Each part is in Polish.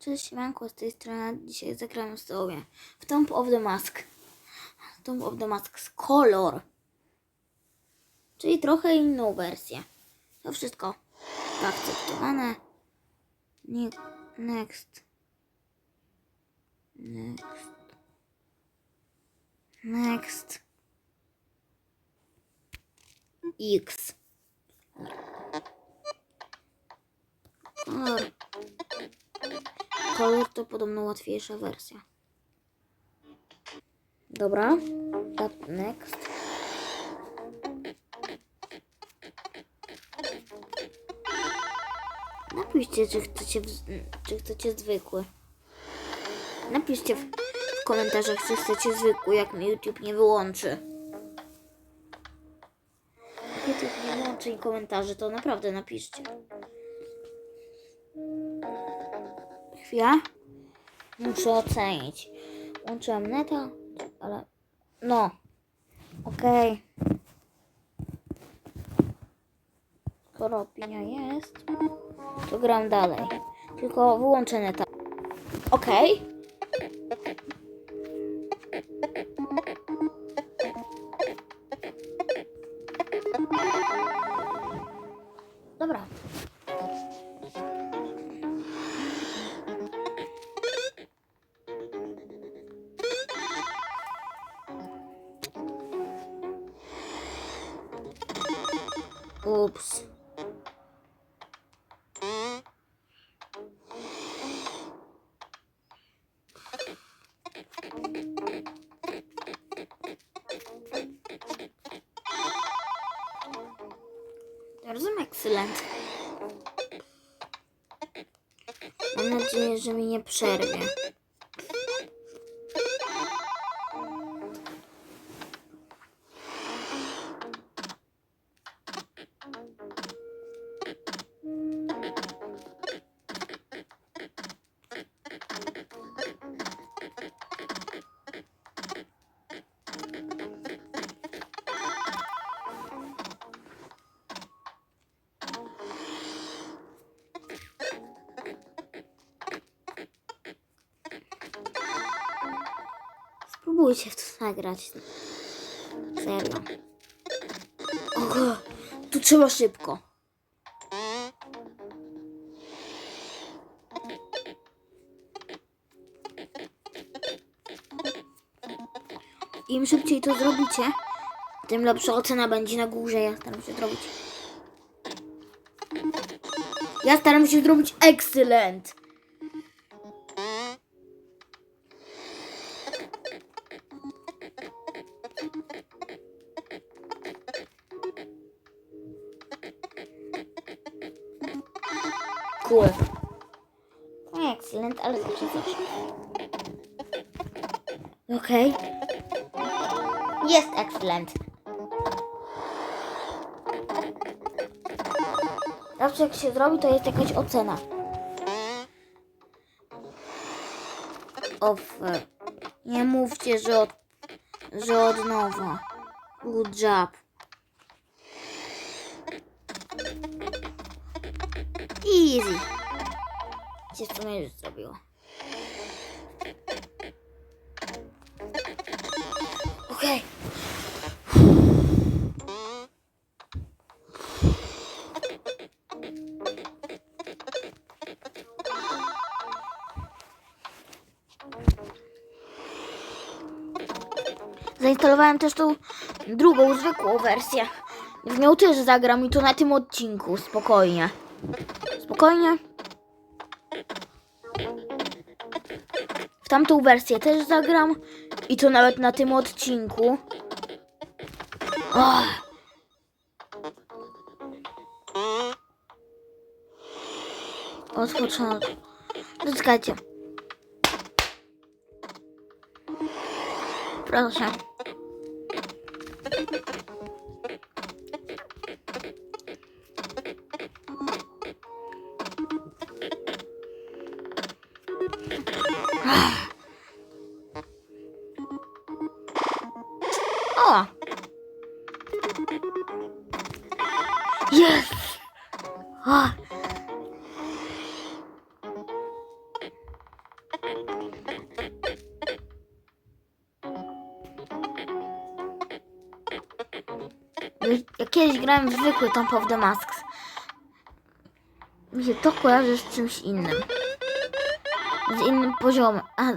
Cześć, siemanko, z tej strony. Dzisiaj zagramy sobie w Tomb of the Mask. Tomb of the Mask z Color. Czyli trochę inną wersję. To wszystko zaakceptowane. Next. Next. Next. X. Kolor to podobno łatwiejsza wersja. Dobra. Tap next. Napiszcie, czy chcecie, czy chcecie zwykły. Napiszcie w, komentarzach, czy chcecie zwykły, jak mi YouTube nie wyłączy. YouTube nie wyłączy komentarzy, to naprawdę napiszcie. Chwila. Muszę ocenić. Łączyłam neta, ale... No. Okej. Skoro opinia jest, to gram dalej. Tylko wyłączę neta. Okej. Dobra. Ups. Rozumiem, excellent. Mam nadzieję, że mi nie przerwie. Spróbujcie w to nagrać. Serio. Ogo, tu trzeba szybko. Im szybciej to zrobicie, tym lepsza ocena będzie na górze. Ja staram się zrobić. Ja staram się zrobić excellent. Okej. Jest excellent. Zawsze jak się zrobi, to jest jakaś ocena. Of. Nie mówcie, że od, że od nowa. Good job. Easy. Gdzie w już zrobiło. Zainstalowałem też tą drugą, zwykłą wersję. W nią też zagram i to na tym odcinku, spokojnie. Spokojnie. W tamtą wersję też zagram. I to nawet na tym odcinku. Och. Od początku. Zaczekajcie. Proszę. Ja kiedyś grałem w zwykły Tomb of the Masks. Mi się to kojarzy z czymś innym. Z innym poziomem. A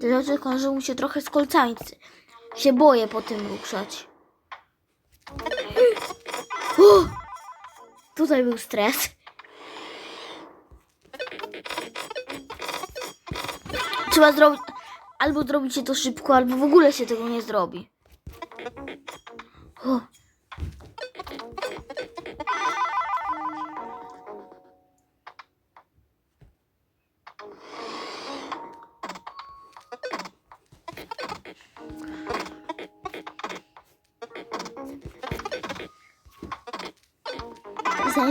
tyle tylko, że mu się trochę z kolcami się boję po tym ruszać. Tutaj był stres. Trzeba zrobić. Albo zrobić się to szybko, albo w ogóle się tego nie zrobi.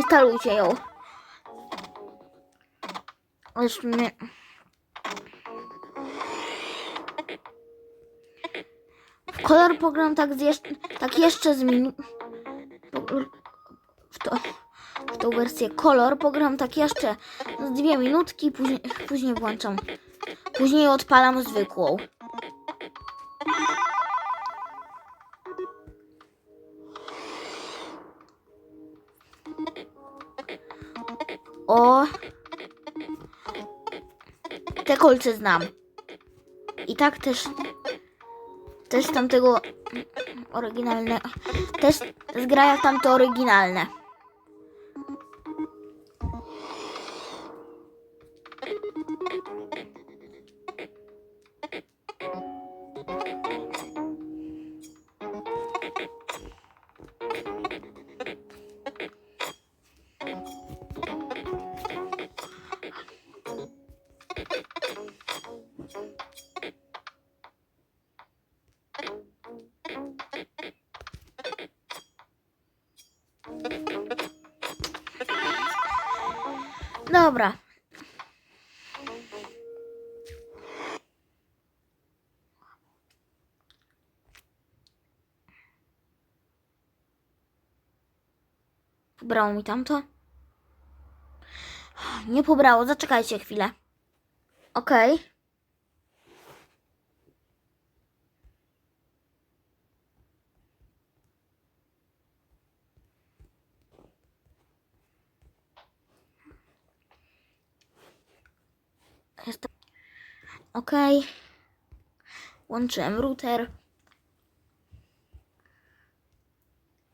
Zainstalujcie ją. Już mnie... Kolor program tak, zjeżdż, tak jeszcze z minu... W, to, w tą wersję kolor program tak jeszcze dwie minutki, później, później włączam. Później odpalam zwykłą. O. Te kolce znam. I tak też. Też z tamtego oryginalne. Też zgraja tamte oryginalne. Dobra. Pobrało mi tamto? Nie pobrało, zaczekajcie chwilę. Okej. Jest Ok. Łączyłem router.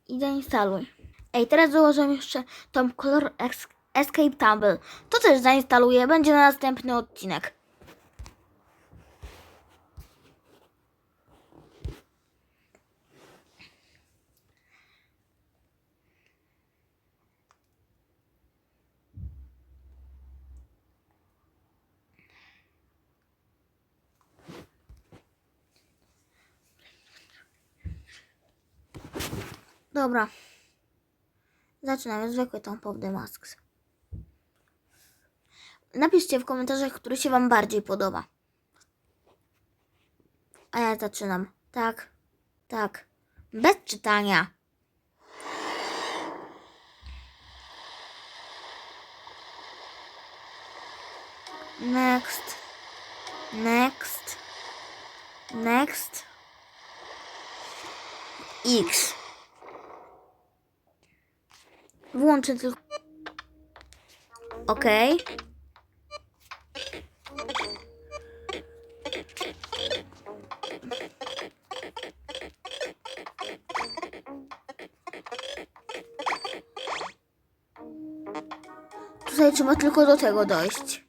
I zainstaluj. Ej, teraz założę jeszcze tą kolor Escape Tumble. To też zainstaluję. Będzie na następny odcinek. Dobra. Zaczynamy zwykły Tomb of the Masks. Napiszcie w komentarzach, który się Wam bardziej podoba. A ja zaczynam. Tak, tak. Bez czytania. Next. Next. Next. X. Włączę tylko. Okej. Tutaj trzeba tylko do tego dojść.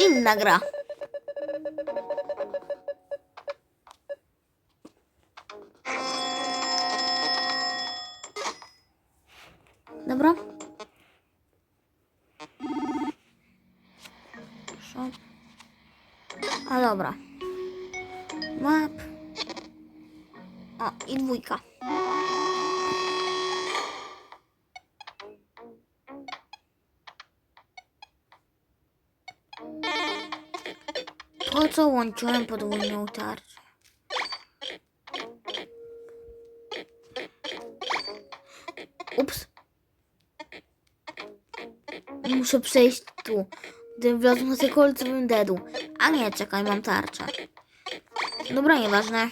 Inna gra. Shop. A dobra. Map. O, i dwójka. Po co łączyłem podwójną tarczę? Muszę przejść tu. Gdybym wlazł na te kolce, bym dedł. A nie, czekaj, mam tarczę. Dobra, nieważne.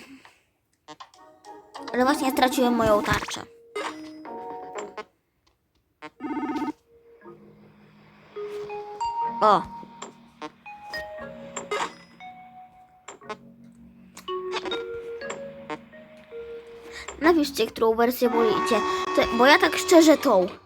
Ale właśnie straciłem moją tarczę. O. Napiszcie, którą wersję wolicie. Bo ja tak szczerze tą.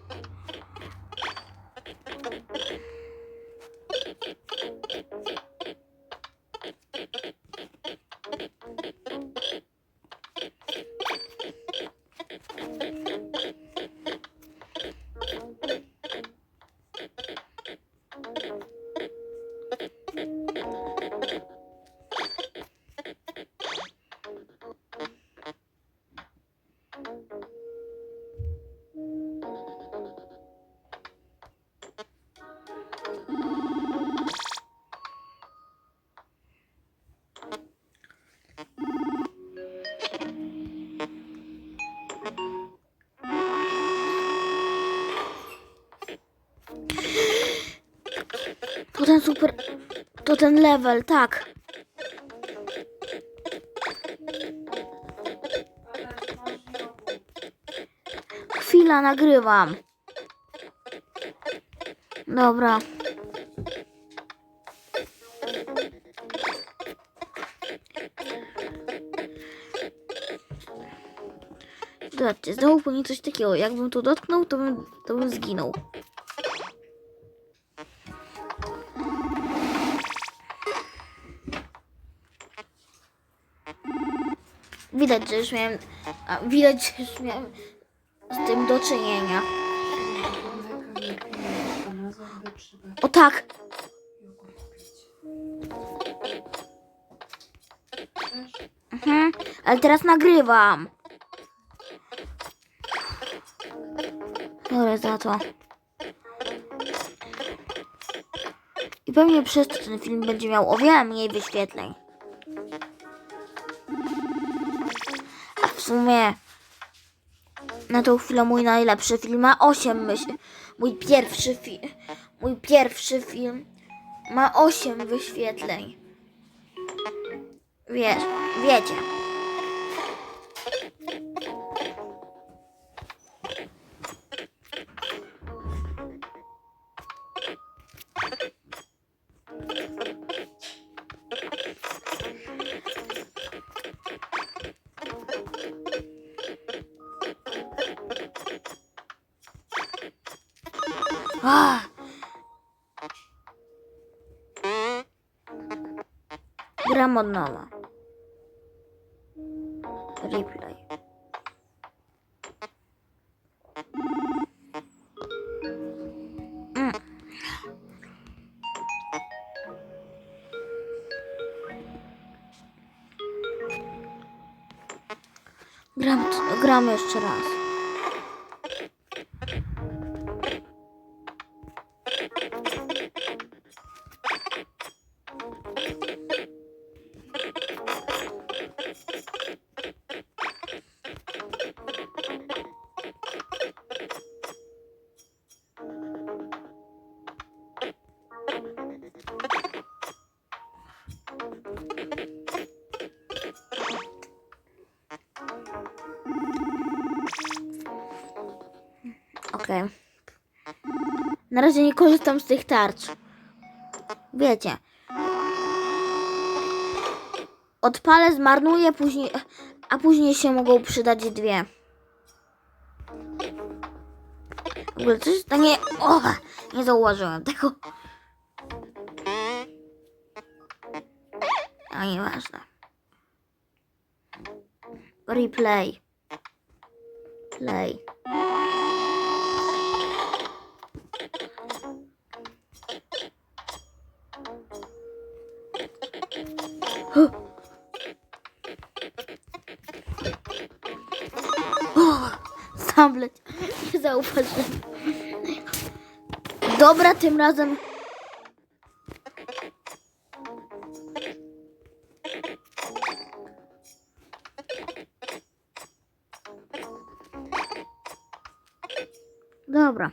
Ten super. To ten level, tak. Chwila, nagrywam. Dobra. Zobaczcie, znowu powinien coś takiego. Jakbym tu dotknął, to bym, to bym zginął. Widać, że już miałem. A, widać, że już miałem z tym do czynienia. O tak! Mhm, ale teraz nagrywam. Sorry za to. I pewnie przez to ten film będzie miał o wiele mniej wyświetleń. Sumie na tą chwilę mój najlepszy film ma 8 myśl. Mój pierwszy film. Mój pierwszy film ma 8 wyświetleń. Wiesz, wiecie. Ah. Gram od nowa. Replay. Mm. Gram, gram jeszcze raz. Na razie nie korzystam z tych tarcz. Wiecie. Odpalę, zmarnuję, później, a później się mogą przydać dwie. W ogóle coś to nie... O, nie zauważyłem tego. A nieważne. Replay. Play. Zauważyłem. Dobra, tym razem. Dobra.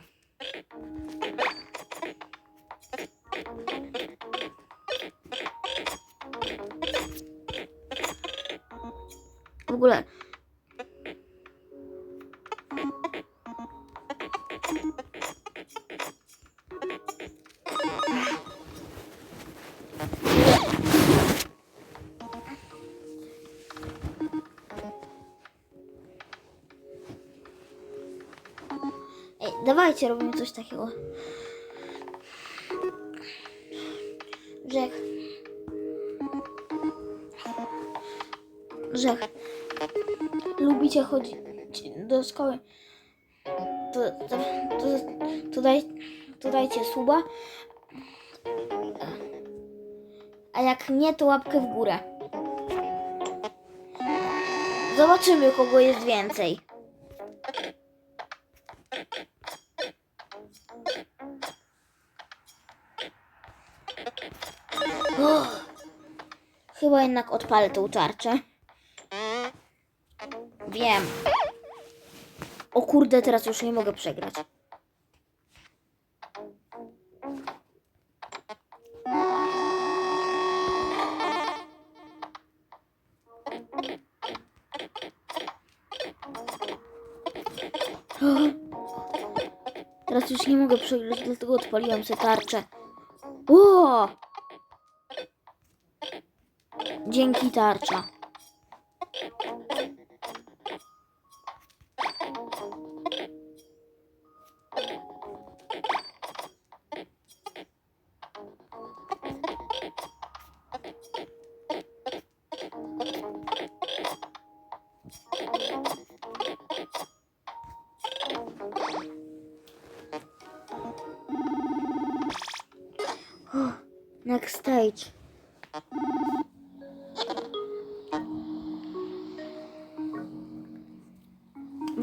W ogóle Dawajcie, robimy coś takiego. Że jak lubicie chodzić do szkoły, to, to, to, to, daj, to dajcie suba. A jak nie, to łapkę w górę. Zobaczymy, kogo jest więcej. Chyba jednak odpalę tą tarczę. Wiem. O kurde, teraz już nie mogę przegrać. Teraz już nie mogę przegrać, dlatego odpaliłam sobie tarczę. O! Dzięki tarcza.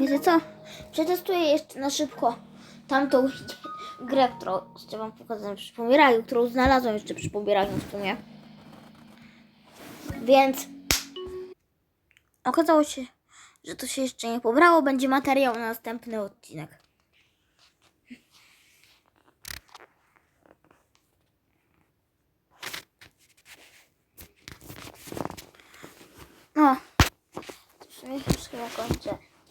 Wiecie co? Przetestuję jeszcze na szybko tamtą grę, którą chcę wam pokazać przy pobieraniu, którą znalazłem jeszcze przy pobieraniu w sumie. Więc okazało się, że to się jeszcze nie pobrało. Będzie materiał na następny odcinek. No, w sumie już chyba kończę.